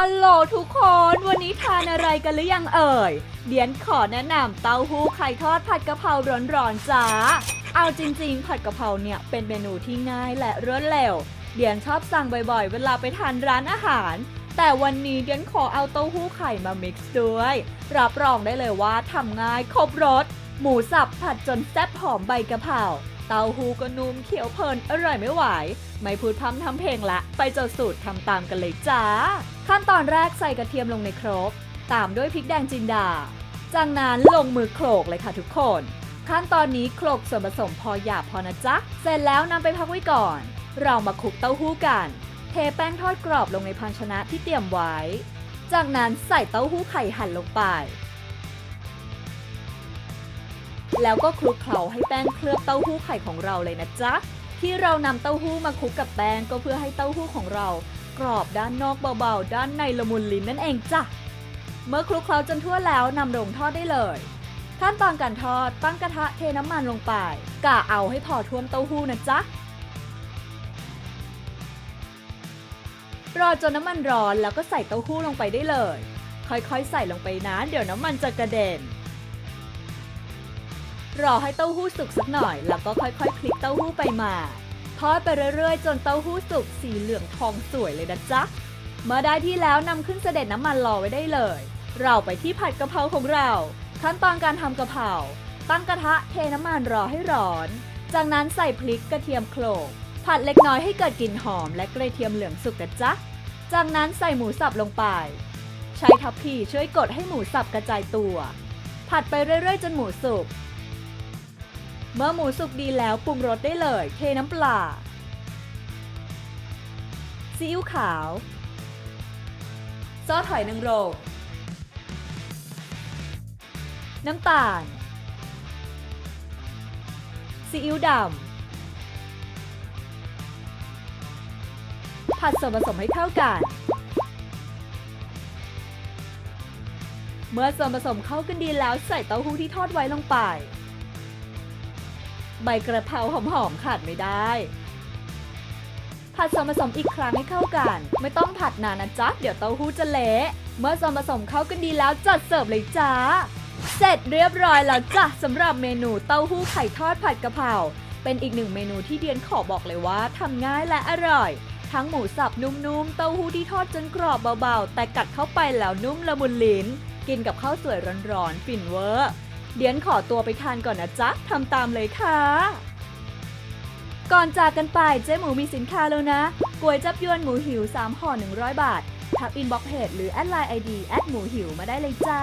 ฮัลโหลทุกคน วันนี้ทานอะไรกันหรือยังเอ่ย เดียนขอแนะนำเต้าหู้ไข่ทอดผัดกะเพราร้อนๆจ้า เอาจริงๆ ผัดกะเพราเนี่ยเป็นเมนูที่ง่ายและรวดเร็ว เดียนชอบสั่งบ่อยๆ เวลาไปทานร้านอาหาร แต่วันนี้เดียนขอเอาเต้าหู้ไข่มามิกซ์ด้วย รับรองได้เลยว่าทำง่ายครบรส หมูสับผัดจนแซ่บหอมใบกะเพรา เต้าหู้ก็นุ่มเขียวเพลินอร่อยไม่ไหว ไม่พูดพร่ำทำเพลงละ ไปเจอสูตรทำตามกันเลยจ้า ขั้นตอนแรกใส่กระเทียมลงในครก ตามด้วยพริกแดงจินดา จากนั้นลงมือโขลกเลยค่ะทุกคน ขั้นตอนนี้โขลกส่วนผสมพอหยาบพอนะจ๊ะ เสร็จแล้วนำไปพักไว้ก่อน เรามาคลุกเต้าหู้กัน เทแป้งทอดกรอบลงในภาชนะที่เตรียมไว้ จากนั้นใส่เต้าหู้ไข่หั่นลงไป แล้วก็คลุกเคล้าให้แป้งเคลือบเต้าหู้ไข่ของเราเลยนะจ๊ะ ที่เรานำเต้าหู้มาคลุกกับแป้งก็เพื่อให้เต้าหู้ของเรา กรอบด้านนอกเบาๆ ด้านในละมุนลิ้นนั่นเองจ้ะ เมื่อคลุกเคล้าจนทั่วแล้วนำลงทอดได้เลย ขั้นตอนการทอดตั้งกระทะเทน้ำมันลงไปกะเอาให้พอท่วมเต้าหู้นะจ๊ะรอจนน้ำมันร้อนแล้วก็ใส่เต้าหู้ลงไปได้เลย ค่อยๆ ใส่ลงไปนะ เดี๋ยวน้ำมันจะกระเด็น รอให้เต้าหู้สุกสักหน่อย แล้วก็ค่อยๆพลิกเต้าหู้ไปมาทอดไปเรื่อยๆ จนเต้าหู้สุกสีเหลืองทองสวยเลยนะจ๊ะเมื่อได้ที่แล้วนำขึ้นเสด็จน้ำมันรอไว้ได้เลย เราไปที่ผัดกะเพราของเรา ขั้นตอนการทำกะเพราตั้งกระทะเทน้ำมันรอให้ร้อน จากนั้นใส่พริกกระเทียมโขลกผัดเล็กน้อยให้เกิดกลิ่นหอมและกระเทียมเหลืองสุกนะจ๊ะจากนั้นใส่หมูสับลงไป ใช้ทัพพีช่วยกดให้หมูสับกระจายตัว ผัดไปเรื่อยๆ จนหมูสุก เมื่อหมูสุกดีแล้วปรุงรสได้เลย เทน้ำปลา ซีอิ๊วขาว ซอสหอยนางรม น้ำตาล ซีอิ๊วดำ ผัดส่วนผสมให้เข้ากัน เมื่อส่วนผสมเข้ากันดีแล้วใส่เต้าหู้ที่ทอดไว้ลงไป ใบกระเพราหอมๆขาดไม่ได้ ผัดส่วนผสมอีกครั้งให้เข้ากัน ไม่ต้องผัดนานนะจ๊ะ เดี๋ยวเต้าหู้จะเละ เมื่อส่วนผสมเข้ากันดีแล้วจัดเสิร์ฟเลยจ้า เสร็จเรียบร้อยแล้วจ้ะสำหรับเมนูเต้าหู้ไข่ทอดผัดกะเพราเป็นอีกหนึ่งเมนูที่เดียนขอบอกเลยว่าทำง่ายและอร่อย ทั้งหมูสับนุ่มๆ เต้าหู้ที่ทอดจนกรอบเบาๆ แต่กัดเข้าไปแล้วนุ่มละมุนลิ้น กินกับข้าวสวยร้อนๆ ฟินเวอร์ เดียนขอตัวไปทานก่อนนะจ๊ะทำตามเลยค่ะ ก่อนจากกันไปเจ๊หมูมีสินค้าแล้วนะก๋วยจับยวนหมูหิว 3ห่อ100 บาท ทักอินบ็อกเพจหรือแอดไลน์ไอดีแอดหมูหิวมาได้เลยจ้า